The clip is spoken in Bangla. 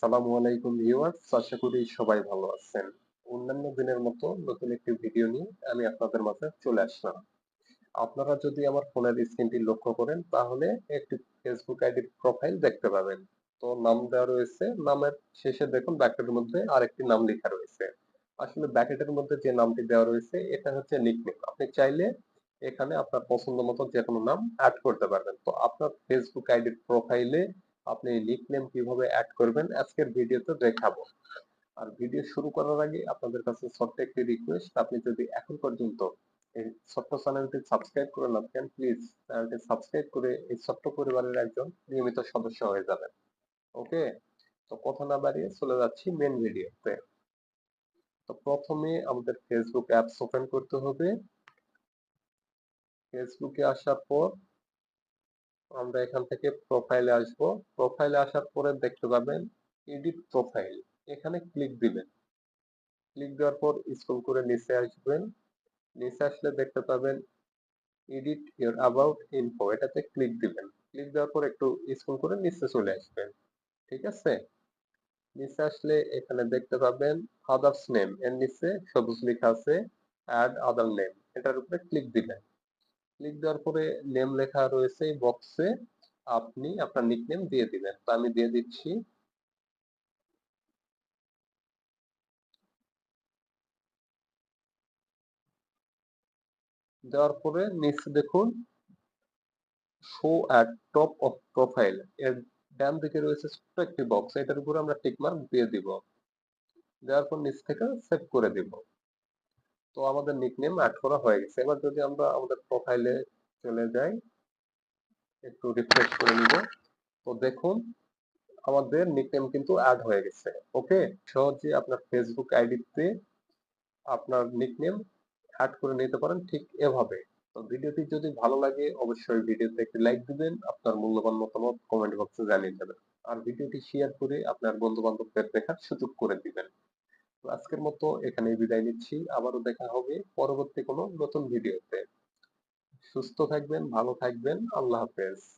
আসসালামু আলাইকুম ভিউয়ার্স, আশা করি সবাই ভালো আছেন। অন্যান্য দিনের মতো নতুন একটি ভিডিও নিয়ে আমি আপনাদের মাঝে চলে আসলাম। আপনারা যদি আমার ফোনের স্ক্রিনটি লক্ষ্য করেন, তাহলে একটি ফেসবুক আইডির প্রোফাইল দেখতে পাবেন। তো নাম দেওয়া রয়েছে, নামের শেষে দেখুন ব্র্যাকেটের মধ্যে আরেকটি নাম লেখা রয়েছে। আসলে ব্র্যাকেটের মধ্যে যে নামটি দেওয়া রয়েছে, এটা হচ্ছে নিকনেম আপনি চাইলে এখানে আপনার পছন্দ মতো যে কোনো নাম অ্যাড করতে পারবেন। তো আপনার ফেসবুক আইডির প্রোফাইলে আপনি নিকনেম কীভাবে অ্যাড করবেন, আজকের ভিডিওতে দেখাবো। আর ভিডিও শুরু করার আগে আপনাদের কাছে ছোট্ট একটি রিকোয়েস্ট আপনি যদি এখন পর্যন্ত এই ছোট্ট চ্যানেলটি সাবস্ক্রাইব করে না থাকেন প্লিজ চ্যানেলটি সাবস্ক্রাইব করে এই ছোট্ট পরিবারের একজন নিয়মিত সদস্য হয়ে যাবেন। ওকে তো কথা না বাড়িয়ে চলে যাচ্ছি মেন ভিডিওতে তো প্রথমে আমাদের ফেসবুক অ্যাপস ওপেন করতে হবে। ফেসবুকে আসার পর আমরা এখান থেকে প্রোফাইলে আসব। প্রোফাইলে আসার পরে দেখতে পাবেন এডিট প্রোফাইল এখানে ক্লিক দিবেন। ক্লিক দেওয়ার পর স্ক্রল করে নিচে আসবেন। নিচে আসলে দেখতে পাবেন এডিট ইউর অ্যাবাউট ইনফো এটাতে ক্লিক দিবেন। ক্লিক দেওয়ার পর একটু স্ক্রল করে নিচে চলে আসবেন। ঠিক আছে? নিচে আসলে এখানে দেখতে পাবেন আদার্স নেম এর নিচে সবুজ লেখা আছে অ্যাড আদার নেম এটার উপরে ক্লিক দিবেন। ক্লিক দেওয়ার পরে নেম লেখা রয়েছে এই বক্সে আপনি আপনার নিকনেম দিয়ে দিবেন। তো আমি দিয়ে দিচ্ছি। দেওয়ার পরে নিচে দেখুন show at top of profile এর ডান দিকে রয়েছে ছোট্ট একটি বক্স এটার উপরে আমরা টিক মার্ক দিয়ে দিব। দেওয়ার পর নিচ থেকে সেভ করে দিব। তো আমাদের নিকনেম অ্যাড করা হয়ে গেছে। এবার যদি আমরা আমাদের প্রোফাইলে চলে যাই, একটু রিফ্রেশ করে নিব। তো দেখুন, আমাদের নিকনেম কিন্তু অ্যাড হয়ে গেছে। ওকে সহজে আপনার ফেসবুক আইডিতে আপনার নিকনেম অ্যাড করে নিতে পারেন ঠিক এভাবে। তো ভিডিওটি যদি ভালো লাগে, অবশ্যই ভিডিওতে একটি লাইক দিবেন, আপনার মূল্যবান মতামত কমেন্ট বক্সে জানিয়ে যাবেন আর ভিডিওটি শেয়ার করে আপনার বন্ধু বান্ধবদের দেখার সুযোগ করে দিবেন। আজকের মতো এখানেই বিদায় নিচ্ছি। আবারও দেখা হবে পরবর্তী কোনো নতুন ভিডিওতে। সুস্থ থাকবেন, ভালো থাকবেন। আল্লাহ হাফেজ।